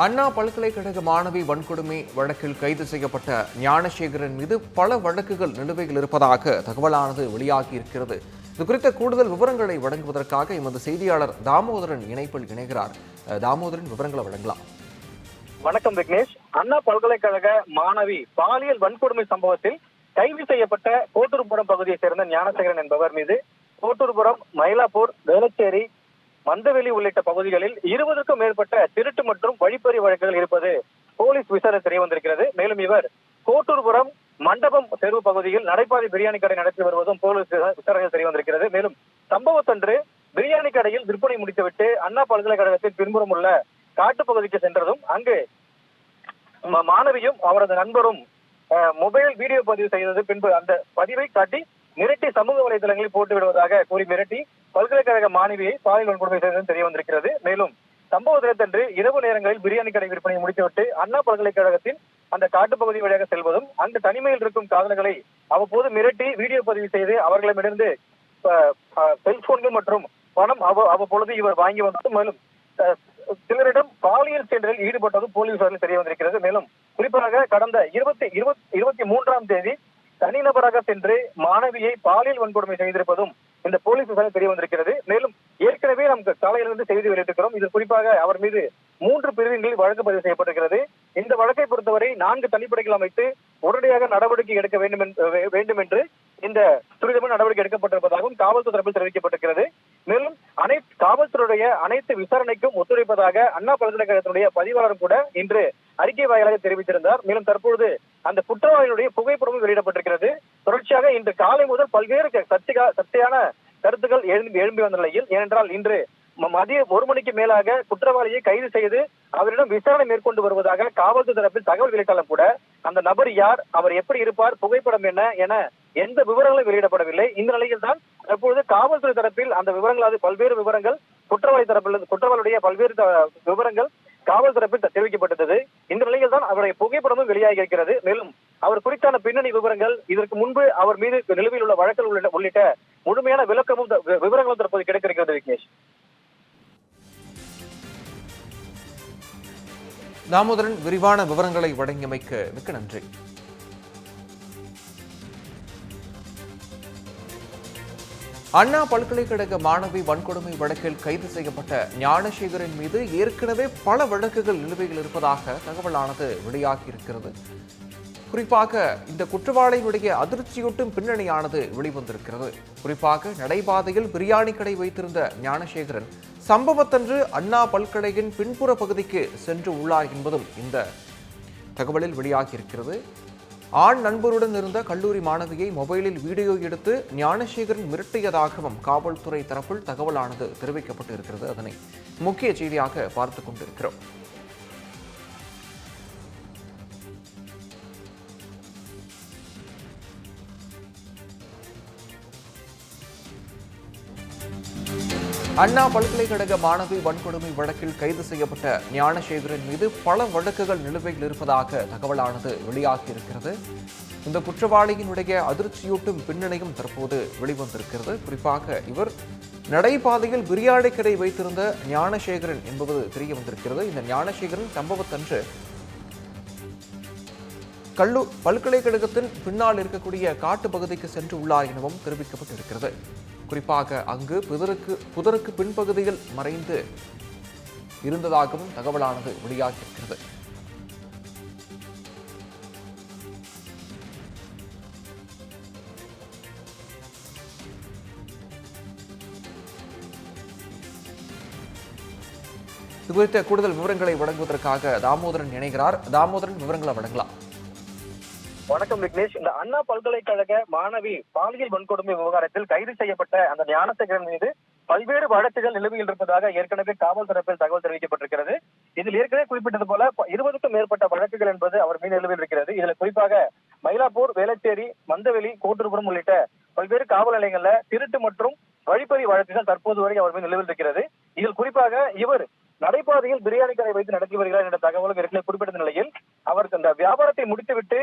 அண்ணா பல்கலைக்கழக மாணவி வன்கொடுமை வழக்கில் கைது செய்யப்பட்ட ஞானசேகரன் மீது பல வழக்குகள் நிலுவையில் இருப்பதாக தகவலானது வெளியாகி இருக்கிறது இது குறித்த கூடுதல் விவரங்களை வழங்குவதற்காக எமது செய்தியாளர் தாமோதரன் இணைப்பில் இணைகிறார். தாமோதரன் விவரங்களை வழங்கலாம். வணக்கம் விக்னேஷ். அண்ணா பல்கலைக்கழக மாணவி பாலியல் வன்கொடுமை சம்பவத்தில் கைது செய்யப்பட்ட கோட்டூர்புரம் பகுதியைச் சேர்ந்த ஞானசேகரன் என்பவர் மீது கோட்டூர்புரம் மயிலாப்பூர் வேளச்சேரி மந்தவெளி உள்ளிட்ட பகுதிகளில் இருபதுக்கும் மேற்பட்ட திருட்டு மற்றும் வழிப்பறி வழக்குகள் இருப்பது போலீஸ் விசாரணை தெரிய வந்திருக்கிறது. மேலும் இவர் கோட்டூர்புரம் மண்டபம் தெருவு பகுதியில் நடைபாதை பிரியாணி கடை நடத்தி வருவதும் போலீஸ் விசாரணை தெரிய வந்திருக்கிறது. மேலும் சம்பவத்தன்று பிரியாணி கடையில் விற்பனை முடித்துவிட்டு அண்ணா பல்கலைக்கழகத்தின் பின்புறம் உள்ள காட்டு பகுதிக்கு சென்றதும் அங்கு மாணவியும் அவரது நண்பரும் மொபைல் வீடியோ பதிவு செய்தது பின்பு அந்த பதிவை காட்டி மிரட்டி சமூக வலைதளங்களில் போட்டு விடுவதாக கூறி மிரட்டி பல்கலைக்கழக மாணவியை பாலியல் வன்கொடுமை செய்தது தெரிய வந்திருக்கிறது. மேலும் சம்பவ தினத்தன்று இரவு நேரங்களில் பிரியாணி கடை விற்பனை முடித்துவிட்டு அண்ணா பல்கலைக்கழகத்தின் அந்த காட்டுப்பகுதி வழியாக செல்வதும் அந்த தனிமையில் இருக்கும் காதலர்களை அவ்வப்போது மிரட்டி வீடியோ பதிவு செய்து அவர்களிடமிருந்து செல்போன்கள் மற்றும் பணம் அவ அவ்வப்பொழுது இவர் வாங்கி வந்ததும் மேலும் அஹ், சிலரிடம் பாலியல் செயல்களில் ஈடுபட்டதும் போலீசாரில் தெரிய வந்திருக்கிறது. மேலும் குறிப்பாக கடந்த இருபத்தி இருபத்தி இருபத்தி மூன்றாம் தேதி தனிநபராக சென்று மாணவியை பாலியல் வன்கொடுமை செய்திருப்பதும் இந்த போலீஸ் விசாரணை தெரிய வந்திருக்கிறது. மேலும் ஏற்கனவே நமக்கு காலையிலிருந்து செய்தி வெளியிட்டிருக்கிறோம். இது குறிப்பாக அவர் மீது மூன்று பிரிவுகளில் வழக்கு பதிவு செய்யப்பட்டிருக்கிறது. இந்த வழக்கை பொறுத்தவரை நான்கு தனிப்படைகள் அமைத்து உடனடியாக நடவடிக்கை எடுக்க வேண்டும் என்று- வேண்டும் என்று இந்த துரிதமான நடவடிக்கை எடுக்கப்பட்டிருப்பதாகவும் காவல்துறை தரப்பில் தெரிவிக்கப்பட்டிருக்கிறது. மேலும் அனைத்து காவல்துறையுடைய அனைத்து விசாரணைக்கும் ஒத்துழைப்பதாக அண்ணா பல்கலைக்கழகத்தினுடைய பதிவாளரும் கூட இன்று அறிக்கை வாயிலாக தெரிவித்திருந்தார். மேலும் தற்பொழுது அந்த குற்றவாளியினுடைய புகைப்படமும் வெளியிடப்பட்டிருக்கிறது. தொடர்ச்சியாக இன்று காலை முதல் பல்வேறு க- சர்ச்சைகா சர்ச்சையான கருத்துக்கள் எழும்பி எழும்பி வந்த நிலையில் ஏனென்றால் இன்று மதிய ஒரு மணிக்கு மேலாக குற்றவாளியை கைது செய்து அவரிடம் விசாரணை மேற்கொண்டு வருவதாக காவல்துறை தரப்பில் தகவல் வெளியிட்டாலும் கூட அந்த நபர் யார் அவர் எப்படி இருப்பார் புகைப்படம் என்ன என எந்த விவரங்களும் வெளியிடப்படவில்லை. இந்த நிலையில் தான் தற்பொழுது காவல்துறை தரப்பில் அந்த விவரங்களாவது பல்வேறு விவரங்கள் குற்றவாளி தரப்பில் குற்றவாளியுடைய பல்வேறு விவரங்கள் காவல் தரப்பில் தெரிவிக்கப்பட்டது. இந்த நிலையில் தான் அவருடைய புகைப்படமும் வெளியாகி இருக்கிறது. மேலும் அவர் குறித்தான பின்னணி விவரங்கள் இதற்கு முன்பு அவர் மீது நிலுவையில் உள்ள வழக்கல் உள்ளிட்ட- முழுமையான விளக்கமும் விவரங்களும் தற்போது கிடைக்கிறது விக்னேஷ். தாமோதரன் விரிவான விவரங்களை வழங்கியமைக்கு மிக்க நன்றி. அண்ணா பல்கலைக்கழக மாணவி வன்கொடுமை வழக்கில் கைது செய்யப்பட்ட ஞானசேகரின் மீது ஏற்கனவே பல வழக்குகள் நிலுவையில் இருப்பதாக தகவலானது வெளியாகி இருக்கிறது குறிப்பாக இந்த குற்றவாளியுடைய அதிர்ச்சியூட்டும் பின்னணியானது வெளிவந்திருக்கிறது. குறிப்பாக நடைபாதையில் பிரியாணி கடை வைத்திருந்த ஞானசேகரன் சம்பவத்தன்று அண்ணா பல்கலையின் பின்புற பகுதிக்கு சென்று உள்ளார் என்பதும் இந்த தகவலில் வெளியாகியிருக்கிறது. ஆண் நண்பருடன் இருந்த கல்லூரி மாணவியை மொபைலில் வீடியோ எடுத்து ஞானசேகரன் மிரட்டியதாகவும் காவல்துறை தரப்பில் தகவலானது தெரிவிக்கப்பட்டு இருக்கிறது அதனை முக்கிய செய்தியாக பார்த்து கொண்டிருக்கிறோம். அண்ணா பல்கலைக்கழக மாணவி வன்கொடுமை வழக்கில் கைது செய்யப்பட்ட ஞானசேகரன் மீது பல வழக்குகள் நிலுவையில் இருப்பதாக தகவலானது வெளியாகியிருக்கிறது. இந்த குற்றவாளியினுடைய அதிர்ச்சியூட்டும் பின்னணியும் தற்போது வெளிவந்திருக்கிறது. குறிப்பாக இவர் நடைபாதையில் பிரியாணி கடை வைத்திருந்த ஞானசேகரன் என்பது தெரிய வந்திருக்கிறது இந்த ஞானசேகரன் சம்பவத்தன்று கல்லூர் பல்கலைக்கழகத்தின் பின்னால் இருக்கக்கூடிய காட்டு பகுதிக்கு சென்று உள்ளார் எனவும் தெரிவிக்கப்பட்டிருக்கிறது. குறிப்பாக அங்கு புதருக்கு புதருக்கு பின்பகுதியில் மறைந்து இருந்ததாகவும் தகவலானது வெளியாகியிருக்கிறது. இது குறித்த கூடுதல் விவரங்களை வழங்குவதற்காக தாமோதரன் இணைகிறார். தாமோதரன் விவரங்களை வழங்கலாம். வணக்கம் விக்னேஷ். இந்த அண்ணா பல்கலைக்கழக மாணவி பாலியல் வன்கொடுமை விவகாரத்தில் கைது செய்யப்பட்ட அந்த ஞானசேகரன் மீது பல்வேறு வழக்குகள் நிலுவையில் இருப்பதாக ஏற்கனவே காவல் தரப்பில் தகவல் தெரிவிக்கப்பட்டிருக்கிறது. இதில் ஏற்கனவே குறிப்பிட்டது போல இருபதுக்கும் மேற்பட்ட வழக்குகள் என்பது அவர் மீது நிலுவையில் இருக்கிறது. இதுல குறிப்பாக மயிலாப்பூர் வேளச்சேரி மந்தவெளி கோட்டூர்புரம் உள்ளிட்ட பல்வேறு காவல் நிலையங்கள்ல திருட்டு மற்றும் வழிப்பறி வழக்குகள் தற்போது வரை அவர் மீது நிலுவையில் இருக்கிறது. இதில் குறிப்பாக இவர் நடைபாதையில் பிரியாணி கடை வைத்து நடத்தி வருகிறார் என்ற தகவலும் ஏற்கனவே குறிப்பிட்ட நிலையில் அவர் அந்த வியாபாரத்தை முடித்துவிட்டு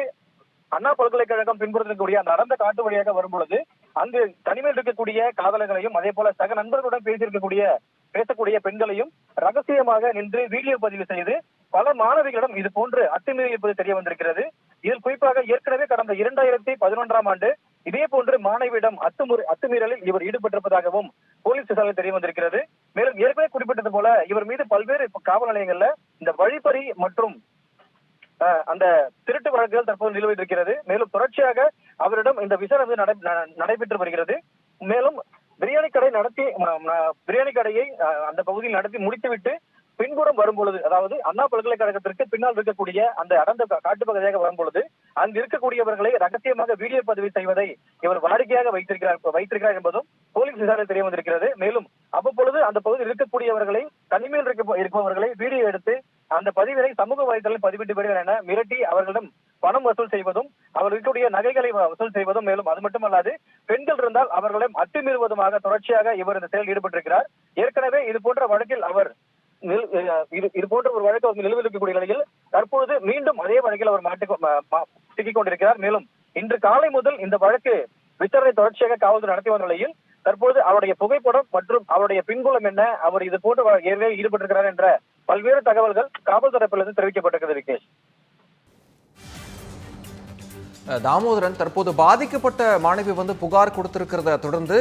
அண்ணா பல்கலைக்கழகம் பின்பற்றக்கூடிய அந்த நடந்த காட்டு வழியாக வரும் பொழுது அங்கு தனிமையில் இருக்கக்கூடிய காதலர்களையும் அதே போல சக நண்பர்களுடன் பேசியிருக்கக்கூடிய பேசக்கூடிய பெண்களையும் ரகசியமாக நின்று வீடியோ பதிவு செய்து பல மாணவிகளிடம் இது போன்று அத்துமீறி இருப்பது தெரிய வந்திருக்கிறது. இதில் குறிப்பாக ஏற்கனவே கடந்த இரண்டாயிரத்தி பதினொன்றாம் ஆண்டு இதே போன்று மாணவியிடம் அத்துமுறை அத்துமீறலில் இவர் ஈடுபட்டிருப்பதாகவும் போலீஸ் விசாரணை தெரிய வந்திருக்கிறது. மேலும் ஏற்கனவே குறிப்பிட்டது போல இவர் மீது பல்வேறு காவல் நிலையங்கள்ல இந்த வழிப்பறி மற்றும் அந்த திருட்டு வழக்குகள் தற்போது நிலுவையில் இருக்கிறது மேலும் தொடர்ச்சியாக அவரிடம் இந்த விசாரணை நடை- நடைபெற்று வருகிறது. மேலும் பிரியாணி கடை நடத்தி பிரியாணி கடையை அந்த பகுதியில் நடத்தி முடித்துவிட்டு பின்புறம் வரும் பொழுது அதாவது அண்ணா பல்கலைக்கழகத்திற்கு பின்னால் இருக்கக்கூடிய அந்த அடர்ந்த காட்டு பகுதியாக வரும் பொழுது அங்கு இருக்கக்கூடியவர்களை ரகசியமாக வீடியோ பதிவு செய்வதை இவர் வாடிக்கையாக வைத்திருக்கிறார் வைத்திருக்கிறார் என்பதும் போலீஸ் விசாரணை தெரிய வந்திருக்கிறது. மேலும் அவ்வப்பொழுது அந்த பகுதியில் இருக்கக்கூடியவர்களை தனிமையில் இருக்க இருப்பவர்களை வீடியோ எடுத்து அந்த பதிவினை சமூக வலைதளம் பதிவிட்டு வருகிறார் என மிரட்டி அவர்களிடம் பணம் வசூல் செய்வதும் அவர்களுடைய நகைகளை வசூல் செய்வதும் மேலும் அது மட்டுமல்லாது பெண்கள் இருந்தால் அவர்களிடம் அத்துமீறுவதுமாக தொடர்ச்சியாக இவர் இந்த செயலில் ஈடுபட்டிருக்கிறார். ஏற்கனவே இது போன்ற வழக்கில் அவர் இது போன்ற ஒரு வழக்கு வந்து நிலுவையில் இருக்கக்கூடிய நிலையில் தற்பொழுது மீண்டும் அதே வழக்கில் அவர் மாட்டி சிக்கிக் கொண்டிருக்கிறார் மேலும் இன்று காலை முதல் இந்த வழக்கு விசாரணை தொடர்ச்சியாக காவல்துறை நடத்தி வந்த நிலையில் தற்போது அவருடைய புகைப்படம் மற்றும் அவருடைய பின்புலம் என்ன அவர் இது போன்ற ஏற்கனவே ஈடுபட்டிருக்கிறார் என்ற பல்வேறு தகவல்கள் காவல் தரப்பிலிருந்து தெரிவிக்கப்பட்டிருக்கிறது விக்னேஷ் தாமோதரன் தற்போது பாதிக்கப்பட்ட மாணவி வந்து புகார் கொடுத்திருக்கிறத தொடர்ந்து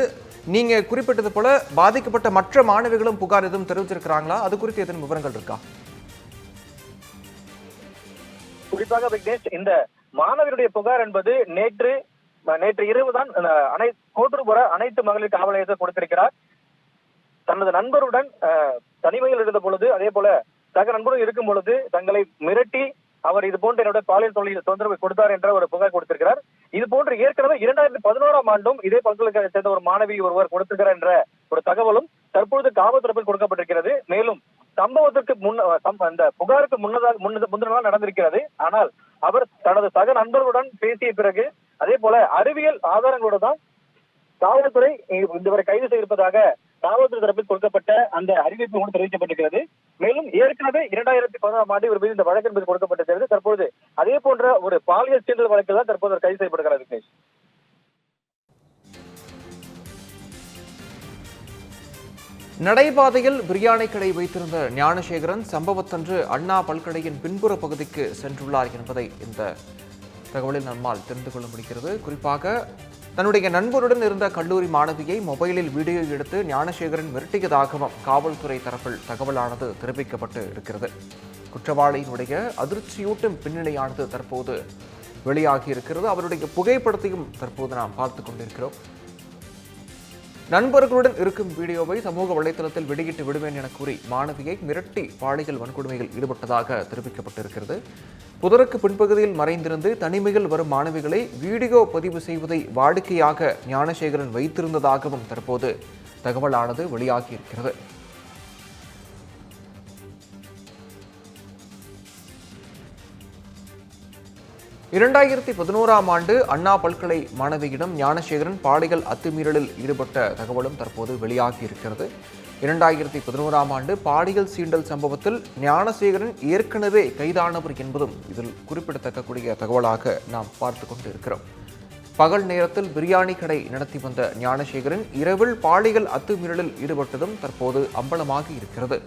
நீங்க குறிப்பிட்டது போல பாதிக்கப்பட்ட மற்ற மாணவிகளும் புகார் எதுவும் தெரிவிச்சிருக்கிறாங்களா? அது குறித்து எதுவும் விவரங்கள் இருக்கா? குறிப்பாக விக்னேஷ் இந்த மாணவருடைய புகார் என்பது நேற்று நேற்று இரவு தான் அனை கோட்டூர்புர அனைத்து மகளிர் காவல் கொடுத்திருக்கிறார். தனது நண்பருடன் தனிமையில் இருந்த பொழுது அதே போல சக நண்பரும் இருக்கும் பொழுது தங்களை மிரட்டி அவர் இது போன்ற என்னோட பாலியல் தொழில் தொந்தரவு கொடுத்தார் என்ற ஒரு புகார் கொடுத்திருக்கிறார். இது போன்று ஏற்கனவே இரண்டாயிரத்தி பதினோராம் ஆண்டும் இதே பல்கலைக்கழகத்தை சேர்ந்த ஒரு மாணவி ஒருவர் கொடுத்திருக்கிறார் என்ற ஒரு தகவலும் தற்பொழுது காவல் தரப்பில் கொடுக்கப்பட்டிருக்கிறது. மேலும் சம்பவத்திற்கு முன்ன அந்த புகாருக்கு முன்னதாக முன்னத- முந்தின நடந்திருக்கிறது. ஆனால் அவர் தனது சக நண்பர்களுடன் பேசிய பிறகு அதே போல அறிவியல் ஆதாரங்களோடு தான் காவல்துறை இதுவரை கைது செய்திருப்பதாக காவல்துறை தரப்பில் கொடுக்கப்பட்ட அந்த அறிவிப்பு கூட தெரிவிக்கப்பட்டிருக்கிறது. மேலும் ஏற்கனவே இரண்டாயிரத்தி பதினாறாம் ஆண்டு இவர் மீது இந்த வழக்கு என்பது கொடுக்கப்பட்டிருக்கிறது. தற்போது அதே போன்ற ஒரு பாலியல் சீண்டல் வழக்கில் தான் தற்போது கைது செய்யப்படுகிறார் விக்னேஷ். நடைபாதையில் பிரியாணி கடை வைத்திருந்த ஞானசேகரன் சம்பவத்தன்று அண்ணா பல்கலையின் பின்புற பகுதிக்கு சென்றுள்ளார் என்பதை இந்த தகவலில் நம்மால் தெரிந்து கொள்ள முடிகிறது. குறிப்பாக தன்னுடைய நண்பருடன் இருந்த கல்லூரி மாணவியை மொபைலில் வீடியோ எடுத்து ஞானசேகரன் மிரட்டியதாகவும் காவல்துறை தரப்பில் தகவலானது தெரிவிக்கப்பட்டு இருக்கிறது. குற்றவாளியினுடைய அதிர்ச்சியூட்டும் பின்னணியானது தற்போது வெளியாகி இருக்கிறது அவருடைய புகைப்படத்தையும் தற்போது நாம் பார்த்து கொண்டிருக்கிறோம். நண்பர்களுடன் இருக்கும் வீடியோவை சமூக வலைதளத்தில் வெளியிட்டு விடுவேன் என கூறி மாணவியை மிரட்டி பாலியல் வன்கொடுமையில் ஈடுபட்டதாக தெரிவிக்கப்பட்டிருக்கிறது. புதருக்கு பின்பகுதியில் மறைந்திருந்து தனிமையில் வரும் மாணவிகளை வீடியோ பதிவு செய்வதை வாடிக்கையாக ஞானசேகரன் வைத்திருந்ததாகவும் தற்போது தகவலானது வெளியாகியிருக்கிறது இரண்டாயிரத்தி பதினோராம் ஆண்டு அண்ணா பல்கலை மாணவியிடம் ஞானசேகரன் பாலியல் அத்துமீறலில் ஈடுபட்ட தகவலும் தற்போது வெளியாகி இருக்கிறது இரண்டாயிரத்தி பதினோராம் ஆண்டு பாலியல் சீண்டல் சம்பவத்தில் ஞானசேகரன் ஏற்கனவே கைதானவர் என்பதும் இதில் குறிப்பிடத்தக்கக்கூடிய தகவலாக நாம் பார்த்து கொண்டு இருக்கிறோம் பகல் நேரத்தில் பிரியாணி கடை நடத்தி வந்த ஞானசேகரன் இரவில் பாலியல் அத்துமீறலில் ஈடுபட்டதும் தற்போது அம்பலமாகி இருக்கிறது.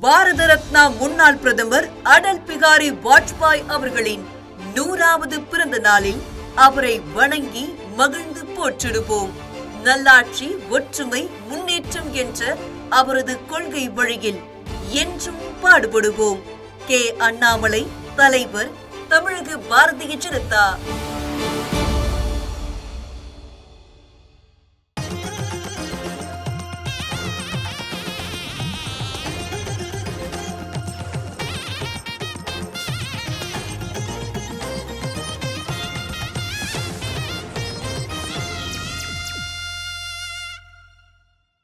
பாரத ரத்னா முன்னாள் பிரதமர் அடல் பிகாரி வாஜ்பாய் அவர்களின் நூறாவது பிறந்த நாளில் அவரை வணங்கி மகிழ்ந்து போற்றிடுவோம். நல்லாட்சி ஒற்றுமை முன்னேற்றம் என்ற அவரது கொள்கை வழியில் என்றும் பாடுபடுவோம். கே. அண்ணாமலை தலைவர் தமிழக பாரதிய ஜனதா.